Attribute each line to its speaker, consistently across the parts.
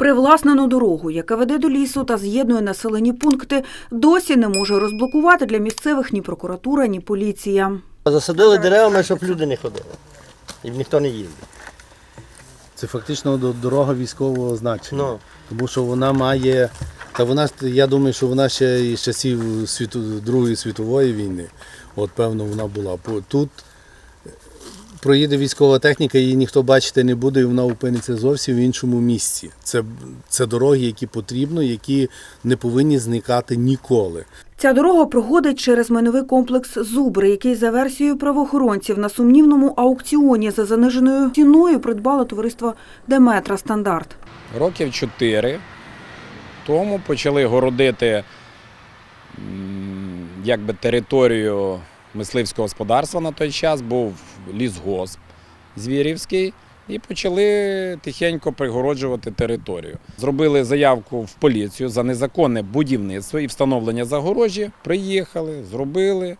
Speaker 1: Привласнену дорогу, яка веде до лісу та з'єднує населені пункти, досі не може розблокувати для місцевих ні прокуратура, ні поліція.
Speaker 2: Засадили деревами, щоб люди не ходили. І ніхто не їздив.
Speaker 3: Це фактично дорога військового значення.
Speaker 2: Ну.
Speaker 3: Тому що вона має. Та вона я думаю, що вона ще із часів світу, Другої світової війни. От певно вона була. По- Тут проїде військова техніка, її ніхто бачити не буде, і вона опиниться зовсім в іншому місці. Це, це дороги, які потрібно, які не повинні зникати ніколи.
Speaker 1: Ця дорога проходить через майновий комплекс Зубри, який за версією правоохоронців на сумнівному аукціоні за заниженою ціною придбало товариство Деметра Стандарт.
Speaker 4: Років чотири тому почали городити м, якби, територію мисливського господарства на той час, був лісгосп Звірівський, і почали тихенько пригороджувати територію. Зробили заявку в поліцію за незаконне будівництво і встановлення загорожі. Приїхали, зробили.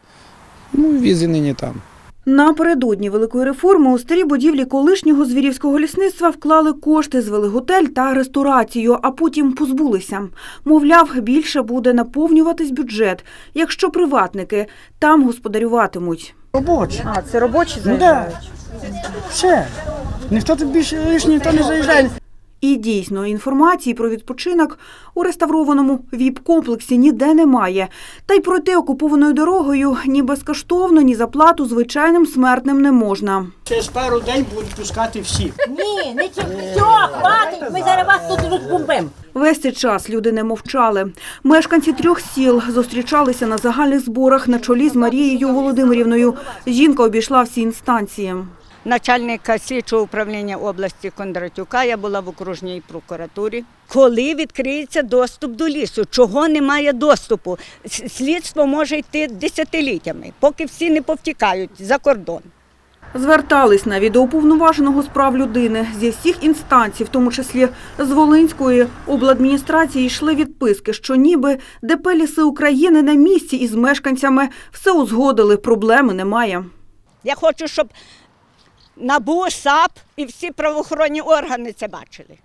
Speaker 4: Ну, візі нині там.
Speaker 1: Напередодні великої реформи у старі будівлі колишнього звірівського лісництва вклали кошти, звели готель та ресторацію, а потім позбулися. Мовляв, більше буде наповнюватись бюджет, якщо приватники там господарюватимуть.
Speaker 5: Робочі.
Speaker 1: А це робочі
Speaker 5: Ну да. Все. Ніхто тут більше лишній ніхто не заїжджає.
Speaker 1: І дійсно інформації про відпочинок у реставрованому ВІП-комплексі ніде немає. Та й пройти окупованою дорогою ні безкоштовно, ні за плату звичайним смертним не можна.
Speaker 5: Через пару день будуть пускати всі.
Speaker 6: Ні, не все, хватить, ми зараз вас тут розбомбимо.
Speaker 1: Весь цей час люди не мовчали. Мешканці трьох сіл зустрічалися на загальних зборах на чолі з Марією Володимирівною. Жінка обійшла всі інстанції.
Speaker 7: Начальника слідчого управління області Кондратюка. Я була в окружній прокуратурі. Коли відкриється доступ до лісу? Чого немає доступу? Слідство може йти десятиліттями, поки всі не повтікають за кордон.
Speaker 1: Звертались навіть до уповноваженого з прав людини. Зі всіх інстанцій, в тому числі з Волинської обладміністрації, йшли відписки, що ніби ДП «Ліси України на місці із мешканцями все узгодили, проблеми немає.
Speaker 7: Я хочу, щоб НАБУ, САП і всі правоохоронні органи це бачили.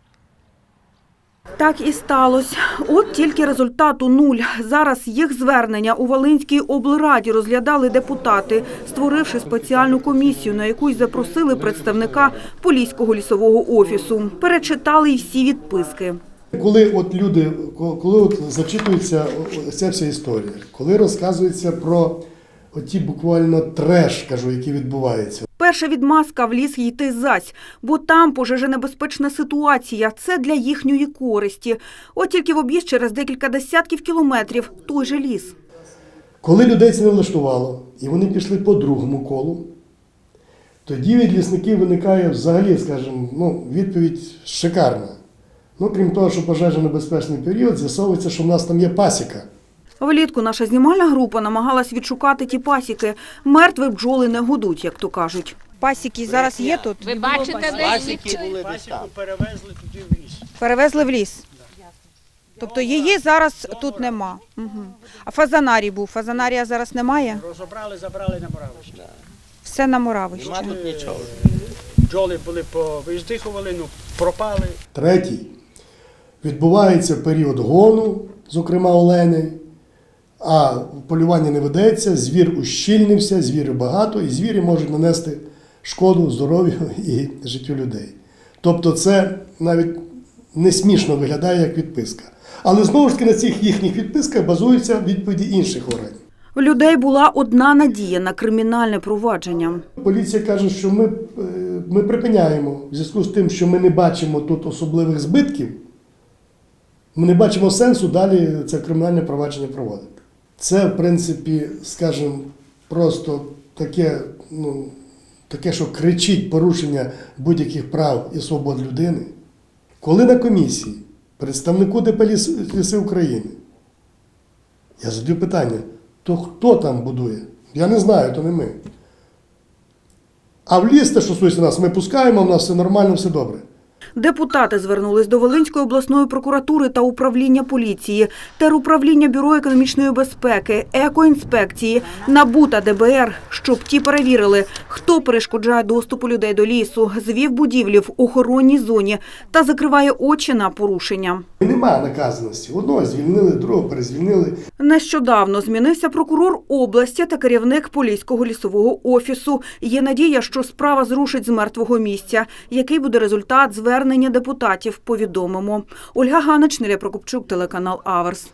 Speaker 1: Так і сталося. От тільки результату нуль. Зараз їх звернення у Волинській облраді розглядали депутати, створивши спеціальну комісію, на яку й запросили представника Поліського лісового офісу. Перечитали й всі відписки.
Speaker 8: Коли от люди, ко- коли от зачитується ця вся історія, коли розказується про оті буквально треш, кажу, який відбувається.
Speaker 1: Перша відмазка в ліс йти зась, бо там пожежонебезпечна ситуація. Це для їхньої користі. От тільки в об'їзд через декілька десятків кілометрів той же ліс.
Speaker 8: Коли людей це не влаштувало, і вони пішли по другому колу, тоді від лісників виникає взагалі, скажімо, ну, відповідь шикарна. Ну, крім того, що пожежонебезпечний період, з'ясовується, що в нас там є пасіка.
Speaker 1: Влітку наша знімальна група намагалась відшукати ті пасіки. Мертві бджоли не гудуть, як то кажуть. Пасіки зараз є тут?
Speaker 6: Ви бачите, де
Speaker 2: Пасіки були.
Speaker 5: Пасіку перевезли туди в ліс.
Speaker 1: Перевезли в ліс. Тобто її зараз тут нема. Угу. А фазанарій був. Фазанарія зараз немає.
Speaker 5: Розібрали, забрали на Моравище.
Speaker 1: Все на Моравище.
Speaker 2: Нема тут нічого.
Speaker 5: Бджоли були повиздихували, ну пропали.
Speaker 8: Третій. Відбувається період гону, зокрема олени, а полювання не ведеться, звір ущільнився, звірів багато, і звірі можуть нанести шкоду здоров'ю і життю людей. Тобто це навіть не смішно виглядає як відписка. Але знову ж таки на цих їхніх відписках базуються відповіді інших органів.
Speaker 1: У людей була одна надія на кримінальне провадження.
Speaker 8: Поліція каже, що ми, е, ми припиняємо в зв'язку з тим, що ми не бачимо тут особливих збитків. Ми не бачимо сенсу далі це кримінальне провадження проводити. Це, в принципі, скажімо, просто таке, ну, таке, що кричить порушення будь-яких прав і свобод людини. Коли на комісії представнику ДП Ліси України, я задаю питання, то хто там будує? Я не знаю, то не ми. А в ліс, те, що стосується нас, ми пускаємо, в нас все нормально, все добре.
Speaker 1: Депутати звернулись до Волинської обласної прокуратури та управління поліції, теруправління Бюро економічної безпеки, екоінспекції, НАБУ та ДБР, щоб ті перевірили, хто перешкоджає доступу людей до лісу, звів будівлі в охоронній зоні та закриває очі на порушення.
Speaker 8: Нема наказаності. Одного звільнили, другого перезвільнили.
Speaker 1: Нещодавно змінився прокурор області та керівник Поліського лісового офісу. Є надія, що справа зрушить з мертвого місця. Який буде результат звернення депутатів, повідомимо. Ольга Ганич, Нелія Прокопчук, телеканал Аверс.